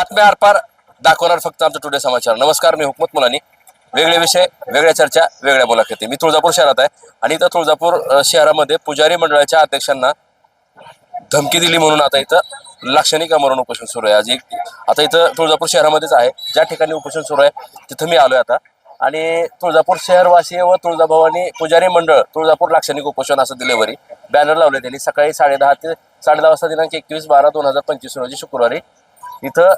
बातम्या आरपार दाखवणार फक्त आमचं टुडे समाचार नमस्कार मी हुकमत मुलानी. वेगळे विषय वेगळ्या चर्चा वेगळ्या मुलाखती. मी तुळजापूर शहरात आहे आणि इथं तुळजापूर शहरामध्ये पुजारी मंडळाच्या अध्यक्षांना धमकी दिली म्हणून आता इथं लाक्षणिक आमरण उपोषण सुरू आहे. आज एक आता इथं तुळजापूर शहरामध्येच आहे. ज्या ठिकाणी उपोषण सुरू आहे तिथं मी आलोय आता. आणि तुळजापूर शहरवासी व तुळजाभवानी पुजारी मंडळ तुळजापूर लाक्षणिक उपोषण असं डिलेवरी बॅनर लावले त्यांनी. सकाळी साडेदहा ते साडेदहा वाजता दिनांक एकवीस बारा दोन हजार पंचवीस रोजी शुक्रवारी इथं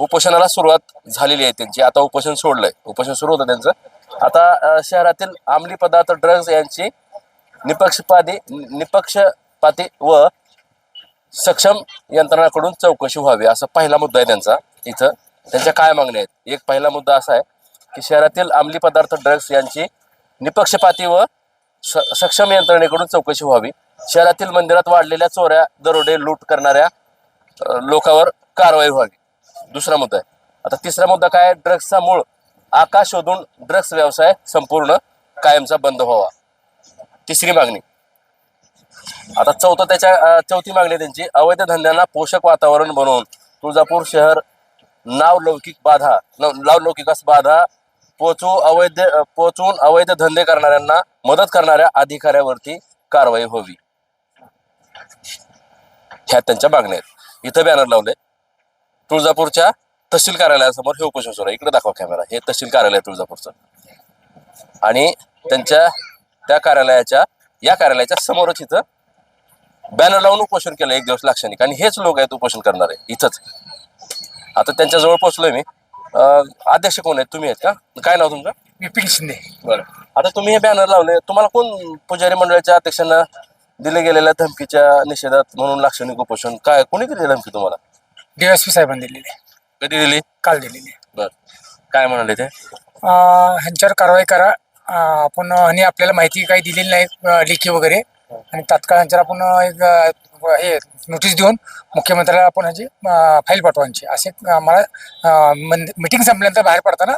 उपोषणाला सुरुवात झालेली आहे त्यांची. आता उपोषण सोडलंय. उपोषण सुरू होतं त्यांचं. आता शहरातील अंमली पदार्थ ड्रग्ज यांची निपक्षपाती निपक्षपाती व सक्षम यंत्रणाकडून चौकशी व्हावी असा पहिला मुद्दा आहे त्यांचा. इथं त्यांच्या काय मागण्या आहेत? एक पहिला मुद्दा असा आहे की शहरातील अंमली पदार्थ ड्रग्ज यांची निपक्षपाती व स- सक्षम यंत्रणेकडून चौकशी व्हावी. शहरातील मंदिरात वाढलेल्या चोऱ्या दरोडे लूट करणाऱ्या लोकावर लोकांवर कारवाई व्हावी. दुसरा मुद्दा आहे. आता तिसरा मुद्दा काय आहे? ड्रग्सचा मूळ आकाश शोधून ड्रग्स व्यवसाय संपूर्ण कायमचा बंद व्हावा. तिसरी मागणी. आता चौथं त्याच्या चौथी मागणी त्यांची. अवैध धंद्यांना पोषक वातावरण बनवून तुळजापूर शहर नावलौकिक बाधा नावलौकिकास बाधा पोचू अवैध पोचवून अवैध धंदे करणाऱ्यांना मदत करणाऱ्या अधिकाऱ्यावरती कारवाई व्हावी. ह्या त्यांच्या मागण्या आहेत. इथं बॅनर लावले तुळजापूरच्या तहसील कार्यालयासमोर हे उपोषण सुरू आहे. इकडे दाखवा कॅमेरा. हे तहसील कार्यालय तुळजापूरचं. आणि त्यांच्या त्या कार्यालयाच्या या कार्यालयाच्या समोरच इथं बॅनर लावून उपोषण केलं एक दिवस लाक्षणिक. आणि हेच लोक आहेत उपोषण करणारे. इथंच. आता त्यांच्या जवळ पोहोचलोय मी. अध्यक्ष कोण आहेत? तुम्ही आहेत का? काय नाव तुमचं? विपिन शिंदे. बरं. आता तुम्ही हे बॅनर लावले. तुम्हाला कोण पुजारी मंडळाच्या अध्यक्षांना दिले गेलेल्या धमकीच्या निषेधात म्हणून लाक्षणिक उपोषण? काय कोणी दिली धमकी तुम्हाला? डीएसपी साहेबांनी दिलेली. आहे. कधी दिली? काल दिलेली. आहे. बर. काय म्हणाले ते? अं, ह्यांच्यावर कारवाई करा. अं, आपण आणि आपल्याला माहिती काही दिलेली नाही अं, लेखी वगैरे. आणि तात्काळ यांच्यावर आपण अं, एक अं, हे नोटीस देऊन मुख्यमंत्र्याला आपण ह्याची अं, फाईल पाठवायची असे अं, मला मिटिंग संपल्यानंतर बाहेर पडताना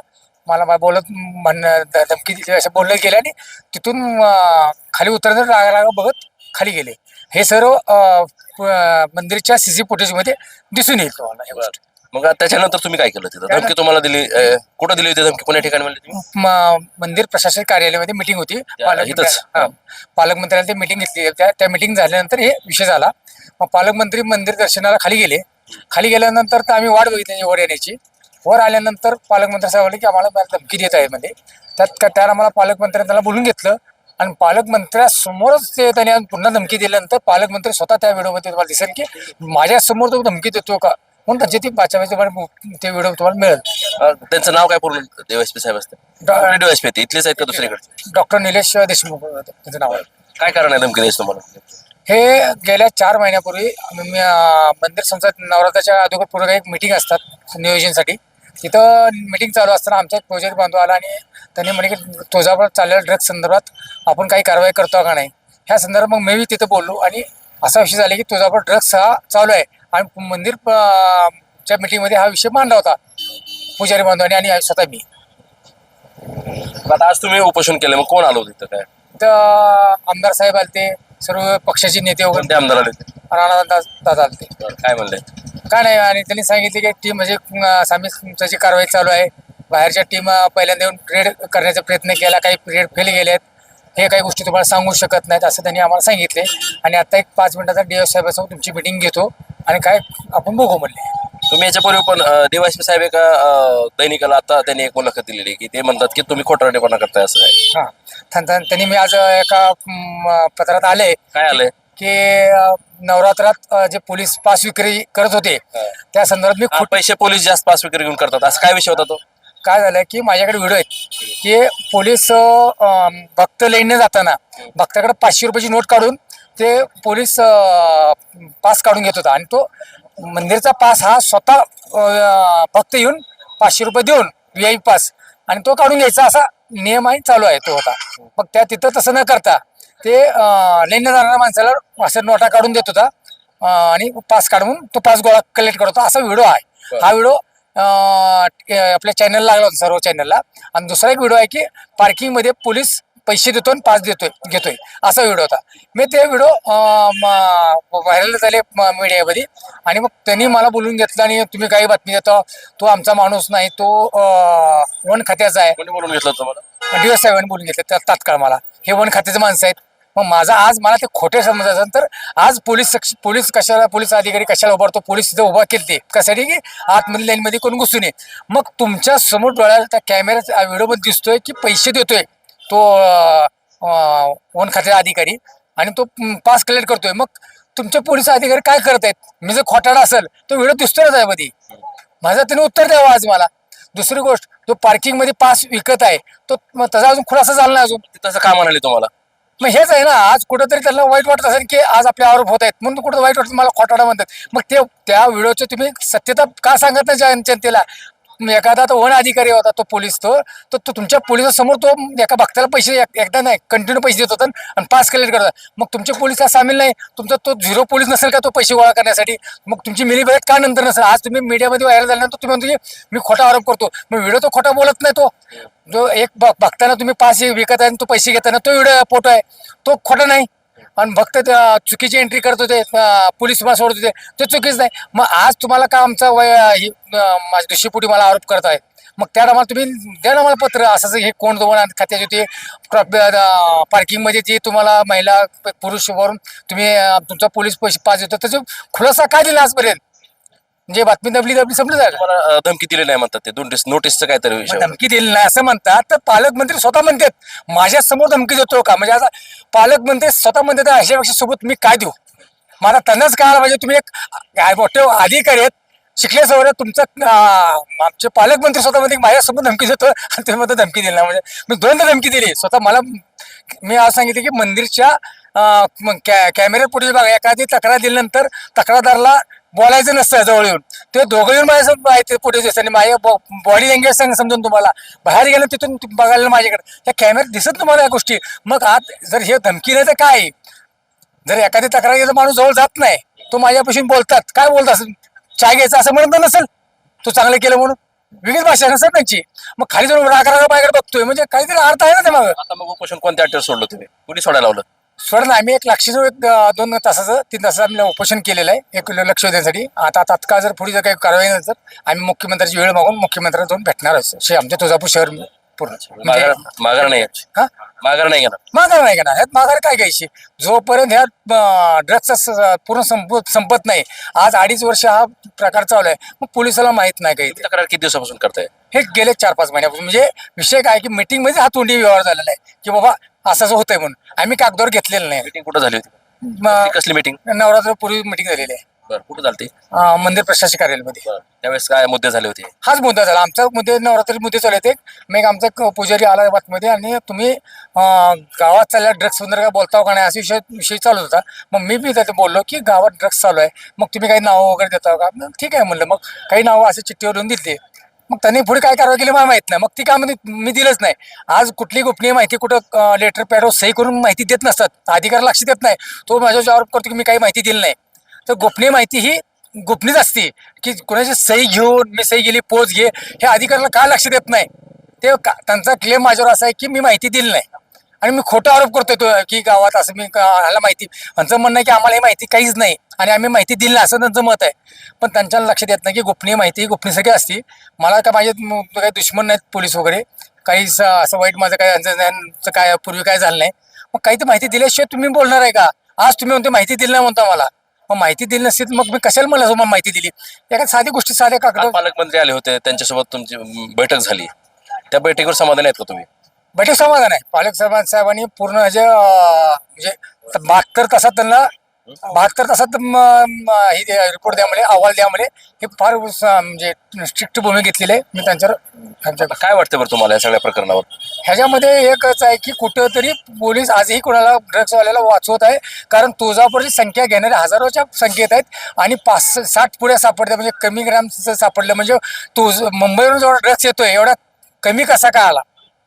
मला बोलत म्हण ध- धमकी दिली. असं बोललं गेलं आणि तिथून अं, खाली उतरत रागा रागा बघत खाली गेले. हे सर्व अं, प- मंदिरच्या सीसी फुटेजमध्ये दिसून येईल तुम्हाला हे गोष्ट. मग आता त्याच्यानंतर तुम्ही काय केलं तिथं? धमकी तुम्हाला दिली अं, कुठं दिली होती धमकी? कोण्या ठिकाणी म्हणली तुम्ही? म- मंदिर प्रशासन कार्यालयामध्ये मिटिंग होती. इथंच? हा. पालकमंत्र्यांनी ते मिटिंग घेतली. त्या त्या मिटिंग झाल्यानंतर हे विषय झाला. मग पालकमंत्री मंदिर दर्शनाला खाली गेले. खाली गेल्यानंतर तर आम्ही वाट बघितली वर येण्याची. वर आल्यानंतर पालकमंत्री साहेब म्हणले की आम्हाला धमकी देत आहे मध्ये त्यात का- त्याला मला पालकमंत्र्यांनी त्याला बोलून घेतलं. आणि पालकमंत्र्यासमोरच ते त्यांनी पुन्हा धमकी दिल्यानंतर पालकमंत्री स्वतः त्या व्हिडिओमध्ये तुम्हाला दिसेल की माझ्यासमोर तो धमकी देतो का? म्हणून त्यांची ती तुम्हाला ते व्हिडिओ तुम्हाला मिळेल. त्यांचं नाव काय पूर्ण? डीवायसपी साहेब असते डॉ- डीवायसपी आहेत इथलेच आहेत का दुसरीकडे डॉक्टर निलेश देशमुख त्यांचं नाव आहे. काय कारण आहे धमकी द्यायची तुम्हाला? हे गेल्या चार महिन्यापूर्वी मंदिर संसद नवरात्राच्या अगोदर पूर्वी एक मिटिंग असतात नियोजनसाठी. तिथं मिटिंग चालू असताना आमचा एक प्रोजेक्ट बांधव आला आणि त्यांनी म्हणे की तुझ्यावर चाललेल्या ड्रग्ज संदर्भात आपण काही कारवाई करतो का नाही? ह्या संदर्भात मग मी तिथं बोललो आणि असा विषय झाला की तुझ्यावर ड्रग्स हा चालू आहे. आणि मंदिर च्या मिटिंगमध्ये हा विषय मांडला होता. पुजारी बांधवांनी आणि स्वतः मी आता आज तुम्ही उपोषण केलं मग कोण आलं तिथं काय? तर आमदार साहेब आलते सर्व पक्षाचे नेते वगैरे आमदार आले? राणा दादा आलते. बरं, काय म्हणले? काय नाही आणि त्यांनी सांगितले की टीम म्हणजे सामी तुमची कारवाई चालू आहे. बाहेरच्या टीम पहिल्यांदा येऊन रेड करण्याचा प्रयत्न केला काही रेड फेल गेले आहेत हे काही गोष्टी तुम्हाला सांगू शकत नाहीत असं त्यांनी आम्हाला सांगितले. आणि आता एक पाच मिनिटाचा डी एस साहेबासमोर तुमची मिटिंग घेतो. आणि काय आपण बघू म्हणले. तुम्ही याच्यापूर्वी पण देवाशी साहेब एका दैनिकाला आता त्यांनी एक मुलाखत दिलेली की ते म्हणतात की तुम्ही खोटारडेपणा करताय असं काय? हां. त्यां- त्यां- त्यांनी मी आज एका पत्रात आले काय आलंय? की नवरात्रात जे पोलीस पास विक्री करत होते त्या संदर्भात मी हा, खोट पैसे पोलीस जास्त पास विक्री घेऊन करतात. असं काय विषय होता तो? काय झालं की माझ्याकडे व्हिडिओ आहेत की पोलीस अं, भक्त लाईनने जाताना भक्ताकडे पाचशे रुपयाची नोट काढून ते पोलीस अं, पास काढून घेत होता. आणि तो मंदिरचा पास हा स्वतः अं, भक्त येऊन पाचशे रुपये देऊन व्ही आय पास आणि तो काढून घ्यायचा. असा नियम आहे चालू आहे तो होता मग त्या तिथं तसं न करता ते लाईनने जाणाऱ्या माणसाला असं नोटा काढून देत होता आणि पास काढून तो पास गोळा कलेक्ट करत होता. असा व्हिडिओ आहे. हा व्हिडिओ आपल्या चॅनलला लागला होता सर्व चॅनलला आणि दुसरा एक व्हिडिओ आहे की पार्किंगमध्ये पोलीस पैसे देतो आणि पास देतोय घेतोय. असा व्हिडिओ होता. मी ते व्हिडिओ व्हायरल झाले मीडियामध्ये आणि मग त्यांनी मला बोलून घेतलं आणि तुम्ही काही बातमी देता तो आमचा माणूस नाही तो वन खात्याचा आहे. बोलून घेतलं तुम्हाला? दिवस साहेबांनी बोलून घेतले तात्काळ मला. हे वन खात्याचे माणसं आहेत. मग माझा आज मला ते खोटे समजायचं तर आज पोलीस पोलीस कशाला पोलीस अधिकारी कशाला उभारतो? पोलीस तिथे उभा केलते कशासाठी की आतमध्ये लाईन मध्ये कोण घुसून ये मग तुमच्यासमोर डोळ्याला त्या कॅमेऱ्याचा व्हिडिओमध्ये दिसतोय की पैसे देतोय. तो वन खात्याचा अधिकारी आणि तो पास कलेक्ट करतोय. मग तुमचे पोलीस अधिकारी काय करत आहेत मी जर खोटाडा असेल तो व्हिडिओ दिसतोय आहे त्यामध्ये? माझा त्याने उत्तर द्यावं आज मला. दुसरी गोष्ट जो पार्किंगमध्ये पास विकत आहे तो त्याचा अजून खुलासा झाला नाही अजून. त्याचं तसं का म्हणाले तुम्हाला? मग हेच आहे ना आज कुठंतरी त्यांना वाईट वाटत असेल की आज आपले आरोप होत आहेत. म्हणून कुठं वाईट वाटत मला खोटाडा म्हणतात. मग ते त्या व्हिडिओचे तुम्ही सत्यता का सांगत नाही जन- जनतेला? एखादा तो वन अधिकारी होता तो पोलीस तो तो तो तुमच्या पोलिसासमोर तो एका भक्ताला पैसे एकदा नाही कंटिन्यू पैसे देत होता आणि पास कलेक्ट करतात मग तुमचे पोलीस का सामील नाही? तुमचा तो झिरो पोलीस नसेल का तो पैसे गोळा करण्यासाठी? मग तुमची मिलीभगत का नंतर नसेल? आज तुम्ही मीडियामध्ये व्हायरल झाल्यानंतर तुम्ही म्हणतो मी खोटा आरोप करतो. मग व्हिडिओ तो खोटा बोलत नाही तो. जो एक ब- बघताना तुम्ही पास विकत आहे आणि तो पैसे घेताना तो व्हिडिओ फोटो आहे. तो खोटा नाही. आणि फक्त त्या चुकीची एंट्री करत होते पोलीस मला सोडत होते. ते चुकीच नाही. मग आज तुम्हाला का आमचा वय ही, दुशीपुटी मला आरोप करत आहे? मग त्या टायमाला तुम्ही द्या ना मला पत्र असं असं हे कोण दोन खात्याचे ते पार्किंगमध्ये जे तुम्हाला महिला पुरुष वरून तुम्ही तुमचा पोलीस पैसे पास होतं त्याचा खुलासा काय दिला आजपर्यंत? म्हणजे बातमी दबली दबली संपली जाईल तुम्हाला अं, धमकी दिली नाही म्हणतात ते? नोटीस नोटीसचं काहीतरी विषय धमकी दिली नाही असं म्हणतात तर पालकमंत्री स्वतः म्हणतात माझ्यासमोर धमकी देतो का? म्हणजे आता पालकमंत्री स्वतः म्हणतात अशापेक्षा सोबत मी काय देऊ? मला त्यांनाच कळायला पाहिजे तुम्ही एक काय मोठे अधिकारी आहेत शिकले तुमचं अं, आमचे पालकमंत्री स्वतः मध्ये माझ्यासमोर धमकी देतो. आणि तुम्ही म्हणता धमकी दिली नाही. म्हणजे मी दोनदा धमकी दिली. स्वतः मला मी आज सांगितलं की मंदिरच्या अं, म- कॅ कॅमेऱ्यात पुढे बघा एखादी तक्रार दिल्यानंतर तक्रारदारला बोलायचं नसतं जवळ येऊन. ते दोघं येऊन माझ्या माहिती पुढे दिसतं आणि माझ्या बॉडी लँग्वेज सांग समजून तुम्हाला. बाहेर गेलं तिथून बघायला माझ्याकडे. त्या कॅमेऱ्यात दिसत तुम्हाला या गोष्टी. मग आज जर हे धमकी नाही तर काय? जर एखादी तक्रार गेलं माणूस जवळ जात नाही. तो माझ्यापासून बोलतात. काय बोलत असेल? चाय घ्यायचं असं म्हणत नसेल. तू चांगलं केलं म्हणून. विविध भाषा सर त्यांची. मग खाली जाऊन राग राग बाहेर बघतोय. म्हणजे काहीतरी अर्थ आहे ना ते मग आता मग उपोषण कोणत्या अटेवर सोडलं तुम्ही? कुणी सोडायला लावलं? ना आम्ही एक अं, दोन तासाचं तीन तासाचं आम्ही उपोषण केलेलं आहे एक लक्ष देण्यासाठी. आता तात्काळ जर पुढे जर काही कारवाई नाही तर आम्ही मुख्यमंत्र्याची वेळ मागून मुख्यमंत्र्यांना जाऊन भेटणार शे आमच्या तुळजापूर शहर पूर्ण. म्हणजे माघार माघार नाही. हा? माघार नाही घेणार. माघार नाही घेणार. ह्यात माघार काय घ्यायची? जोपर्यंत ह्या ड्रग्सचा पूर्ण संपत संपत नाही आज अडीच वर्ष हा प्रकार चालू आहे. मग पोलिसाला माहीत नाही काही. तक्रार किती दिवसापासून करताय? हे गेले चार पाच महिन्यापासून. म्हणजे विषय काय की मीटिंगमध्ये हा तोंडी व्यवहार झालेला आहे. की बाबा असं असं होतंय म्हणून. आम्ही कागदावर घेतलेलं नाही. मीटिंग कुठं झाली होती? म- कसली मीटिंग नवरात्रपूर्वी मीटिंग झालेली आहे. बरं कुठं झाली अं, मंदिर प्रशासक कार्यालयामध्ये. बरं त्यावेळेस काय मुद्दे झाले होते? हाच मुद्दा झाला. आमचा मुद्दे नवरात्री मुद्दे चालू आहेत एक. मग आमचा एक पुजारी आला बातमध्ये आणि तुम्ही अं, गावात चालल्या ड्रग्स काय बोलताव का नाही? असा विषय विषय चालू होता. मग मी बी त्यात बोललो की गावात ड्रग्स चालू आहे. मग तुम्ही काही नावं वगैरे देता का? मग ठीक आहे म्हणलं. मग काही नावं असे चिठ्ठीवर लिहून दिली. मग त्यांनी पुढे काय कारवाई केली मला माहीत नाही. मग ती काय मी दिलंच नाही. आज कुठली गोपनीय माहिती कुठं लेटर पॅडवर सही करून माहिती देत नसतात. अधिकार लक्ष देत नाही. तो माझ्या आरोप करतो की मी काही माहिती दिली नाही. तर गोपनीय माहिती ही गोपनीच असते की कोणाची सही घेऊन मी सही गेली पोच घे हे अधिकाऱ्याला का लक्ष देत नाही? ते का- त्यांचा क्लेम माझ्यावर असा आहे की मी माहिती दिली नाही. आणि मी खोटा आरोप करतोय तो की गावात असं मी ह्याला माहिती त्यांचं म्हणणं आहे की आम्हाला ही माहिती काहीच नाही. आणि आम्ही माहिती दिली असं त्यांचं मत आहे. पण त्यांच्या लक्ष देत नाही की गोपनीय माहिती ही गोपनीयसाठी असते. मला काय माझे काही दुश्मन नाहीत पोलीस वगैरे. काही असं वाईट माझं काय यांचं काय पूर्वी काय झालं नाही. मग काही तर माहिती दिल्याशिवाय तुम्ही बोलणार आहे का? आज तुम्ही म्हणतो माहिती दिली नाही म्हणता मला मग माहिती दिली नसती मग मी कशाला मला माहिती दिली? एका साधी गोष्टी साध्या कागद पालकमंत्री आले होते त्यांच्यासोबत तुमची बैठक झाली. त्या बैठकीवर समाधान आहेत का तुम्ही? बैठक समाधान आहे. पालक साहेबां साहेबांनी पूर्ण अं, म्हणजे बहात्तर तासात त्यांना बहात्तर तासात हे रिपोर्ट द्यामुळे अहवाल द्यामुळे हे फार म्हणजे स्ट्रिक्ट भूमिका घेतलेली आहे. मी त्यांच्यावर काय वाटतं बरं तुम्हाला या सगळ्या प्रकरणावर? ह्याच्यामध्ये एकच आहे की कुठंतरी पोलीस आजही कोणाला ड्रग्सवाल्याला वाचवत आहे. कारण तुळजापूरची संख्या घेणारे हजारोच्या संख्येत आहेत आणि पाच साठ पुढे सापडते म्हणजे कमी ग्रामचं सापडलं म्हणजे तुळज मुंबईवरून जेवढा ड्रग्स येतोय एवढा कमी कसा काय आला?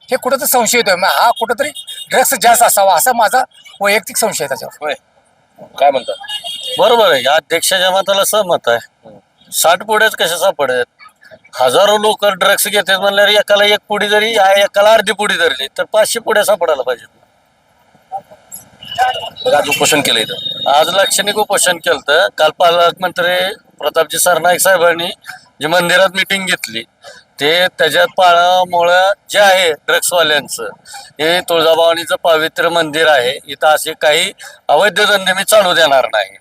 हे कुठंतरी संशय येतोय हा कुठंतरी ड्रग्स जास्त असावा असा माझा वैयक्तिक संशय त्याच्यावर. काय म्हणतात? बरोबर आहे. या अध्यक्षाच्या मताला सहमत आहे. साठ पुढेच कसे सापडत हजारो लोक ड्रग्स घेतात म्हणल्यावर एकाला एक पुडी जरी या एकाला अर्धी पुडी धरली तर पाचशे पुड्या सापडायला पाहिजेत. मग आज उपोषण केलं इथं. आज लाक्षणिक उपोषण केलं काल पालकमंत्री प्रतापजी सरनाईक साहेबांनी जी मंदिरात मिटिंग घेतली ते त्याच्यात पाळामुळं जे आहे ड्रग्सवाल्यांचं हे तुळजाभवानीचं पवित्र मंदिर आहे. इथं असे काही अवैध धंदे मी चालू देणार नाही.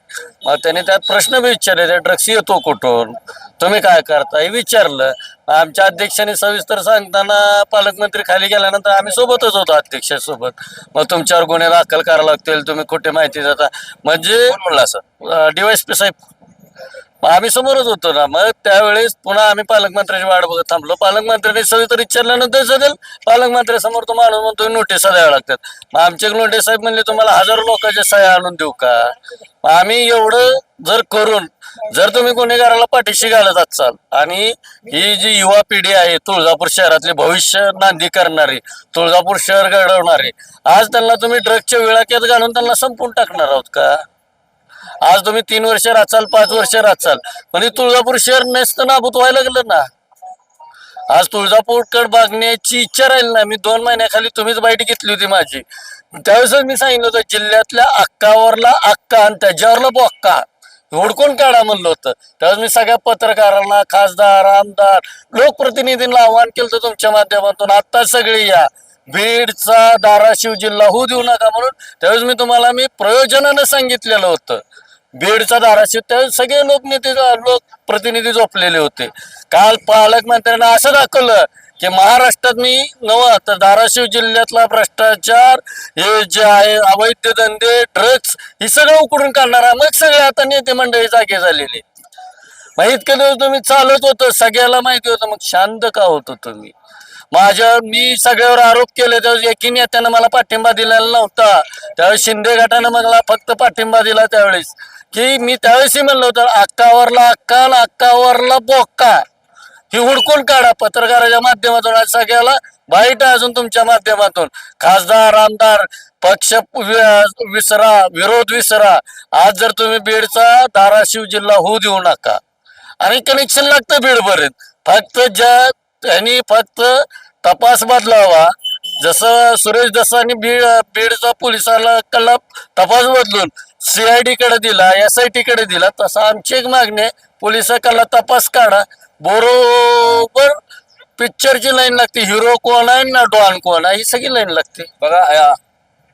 मग त्याने त्यात प्रश्न बी विचारले ते ड्रग्स येतो कुठून? तुम्ही काय करता हे विचारलं. आमच्या अध्यक्षांनी सविस्तर सांगताना पालकमंत्री खाली गेल्यानंतर आम्ही सोबतच होतो अध्यक्षासोबत. मग तुमच्यावर गुन्हे दाखल करावे लागतील तुम्ही कुठे माहिती देता. म्हणजे म्हणलं असं? डीवायसपी साहेब. मग आम्ही समोरच होतो ना. मग त्यावेळेस पुन्हा आम्ही पालकमंत्र्याची वाट बघत थांबलो. पालकमंत्र्यांनी सविस्तर विचारल्यानंतर सदेल पालकमंत्र्यासमोर तो माणूस म्हणतो नोटीसा द्याव्या लागतात. मग आमचे लोंढे साहेब म्हणले तुम्हाला हजारो लोकांच्या सह्या आणून देऊ का? मग आम्ही एवढं जर करून जर तुम्ही गुन्हेगाराला पाठीशी घालत असाल आणि ही जी युवा पिढी आहे तुळजापूर शहरातले भविष्य नांदी करणारी तुळजापूर शहर घडवणारे आज त्यांना तुम्ही ड्रगच्या विळाक्यात घालून त्यांना संपून टाकणार आहोत का? आज तुम्ही तीन वर्ष राचाल पाच वर्ष राचाल पण तुळजापूर शहर नसतं नाबूत व्हायला लागलं ना. आज तुळजापूरकडे बघण्याची इच्छा राहील ना मी दोन महिन्याखाली तुम्हीच बाईट घेतली होती माझी. त्यावेळेस मी सांगितलं होतं जिल्ह्यातल्या अक्कावरला अक्का आणि त्याच्यावरला बोक्का हुडकून काढा म्हणलं होतं. त्यावेळेस मी सगळ्या पत्रकारांना खासदार आमदार लोकप्रतिनिधींना आव्हान केलं होतं तुमच्या माध्यमातून आता सगळी या. बीडचा धाराशिव जिल्हा होऊ देऊ नका म्हणून त्यावेळेस मी तुम्हाला मी प्रयोजनानं सांगितलेलं होतं. बीडचा धाराशिव त्यावेळेस सगळे लोकनेते लोक प्रतिनिधी झोपलेले होते. काल पालकमंत्र्यांना असं दाखवलं की महाराष्ट्रात मी नव तर धाराशिव जिल्ह्यातला भ्रष्टाचार हे जे आहे अवैध धंदे ड्रग्स हे सगळं उकडून काढणार मग सगळे आता नेते मंडळी जागे झालेले. मग इतके दिवस तुम्ही चालत होतं सगळ्याला माहिती होतं मग शांत का होतो तुम्ही? माझ्या मी सगळ्यावर आरोप केले त्यावेळेस एकी नेत्यानं मला पाठिंबा दिलेला नव्हता. त्यावेळेस शिंदे गटानं मला फक्त पाठिंबा दिला त्यावेळेस. की मी त्यावेळेसही म्हणलं होतं अक्कावरला अक्काल अक्कावरला बोक्का. ही हुडकून काढा पत्रकाराच्या माध्यमातून आज सगळ्याला. वाईट अजून तुमच्या माध्यमातून. खासदार आमदार पक्ष विसरा विरोध विसरा. आज जर तुम्ही बीडचा धाराशिव जिल्हा होऊ देऊ नका. आणि कनेक्शन लागतं बीडपर्यंत. फक्त ज्या त्यांनी फक्त तपास बदलावा. जसं सुरेश दसानी बीड बीडचा पोलिसाला कल्ला तपास बदलून सीआयडी कडे दिला एस आय टी कडे दिला तसं आमची एक मागणी आहे पोलिसाकडला तपास काढा. बरोबर पिक्चरची लाईन लागते हिरो कोण आहे ना डॉन कोण आहे ही सगळी लाईन लागते. बघा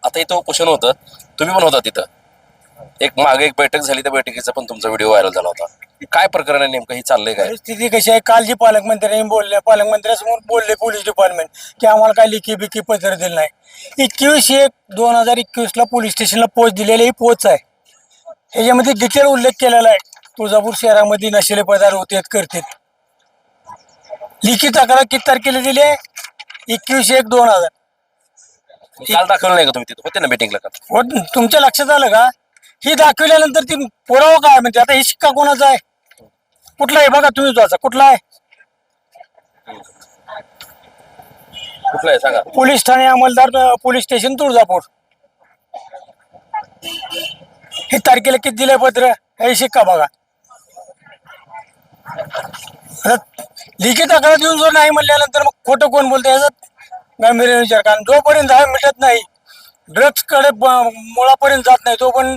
आता इथं उपोषण होतं. तुम्ही पण होता तिथं. एक मागे एक बैठक झाली त्या बैठकीचा पण तुमचा व्हिडिओ व्हायरल झाला होता. काय प्रकरण आहे नेमकं? हे चाललंय काय? परिस्थिती कशी आहे? काल जी पालकमंत्र्यांनी बोलले पालकमंत्र्यांसमोर बोलले पोलीस डिपार्टमेंट की आम्हाला काय लिखी बिकी पत्र दिलं नाही. एकवीस एक दोन हजार एकवीसला पोलीस स्टेशनला पोच दिलेली ही पोच आहे. ह्याच्यामध्ये डिटेल उल्लेख केलेला आहे. तुळजापूर शहरामध्ये नशेले पदार्थ होते करतात. लिखित तक्रार किती तारखेला दिली आहे? एकवीस एक दोन हजार. काल दाखवलं नाही का तुम्ही तिथं? होते ना मीटिंगला का? हो तुमच्या लक्षात आलं का? ही दाखविल्यानंतर ती पुरावा काय म्हणजे आता हे शिक्का कोणाचा आहे? कुठला आहे? बघा तुम्ही तुझा. कुठला आहे? कुठलं आहे? सांगा. पोलीस ठाणे अंमलदार अ, पोलीस स्टेशन तुळजापूर. हे तारखेला किती दिलंय पत्र? हे शिक्का बघा. आता लिखित तक्रार देऊन जर नाही म्हणल्यानंतर मग खोटं कोण बोलतं याचा गांभीर्य विचार. कारण जोपर्यंत हा मिटत नाही ड्रग्सकडे मुळापर्यंत जात नाही. तो पण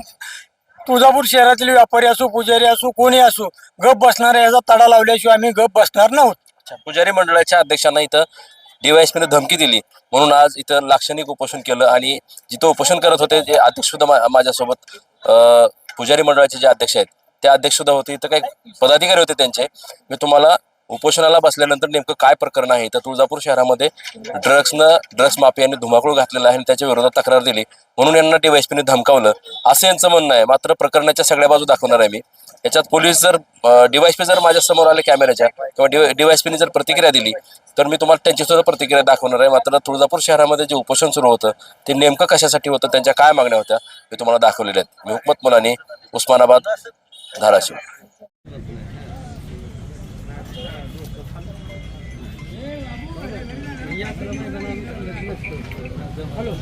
तुळजापूर शहरातील व्यापारी असो पुजारी असो कोणी असो गप बसणार याचा तडा लावल्याशिवाय आम्ही गप बसणार नव्हत. पुजारी मंडळाच्या अध्यक्षांना इथं डीवायएसपीने धमकी दिली. म्हणून आज इथं लाक्षणिक उपोषण केलं आणि जिथं उपोषण करत होते जे अध्यक्ष सुद्धा माझ्यासोबत अं, पुजारी मंडळाचे जे अध्यक्ष आहेत ते अध्यक्ष सुद्धा होते. इथं काही पदाधिकारी होते त्यांचे. मी तुम्हाला उपोषणाला बसल्यानंतर नेमकं काय प्रकरण आहे? तर तुळजापूर शहरामध्ये ड्रग्सनं ड्रग्स माफियांनी धुमाकूळ घातलेला आहे आणि त्याच्या विरोधात तक्रार दिली. म्हणून यांना डीवायसपीने धमकावलं. असं यांचं म्हणणं आहे. मात्र प्रकरणाच्या सगळ्या बाजू दाखवणार आहे मी. याच्यात पोलीस जर डीवायसपी जर माझ्यासमोर आले कॅमेऱ्याच्या किंवा डीवायसपीने जर प्रतिक्रिया दिली तर मी तुम्हाला त्यांची सुद्धा प्रतिक्रिया दाखवणार आहे. मात्र तुळजापूर शहरामध्ये जे उपोषण सुरू होतं ते नेमकं कशासाठी होतं त्यांच्या काय मागण्या होत्या मी तुम्हाला दाखवलेल्या आहेत. मी हुकमत मुलानी उस्मानाबाद धाराशिव. या क्रमांकाला नसतं हॅलो.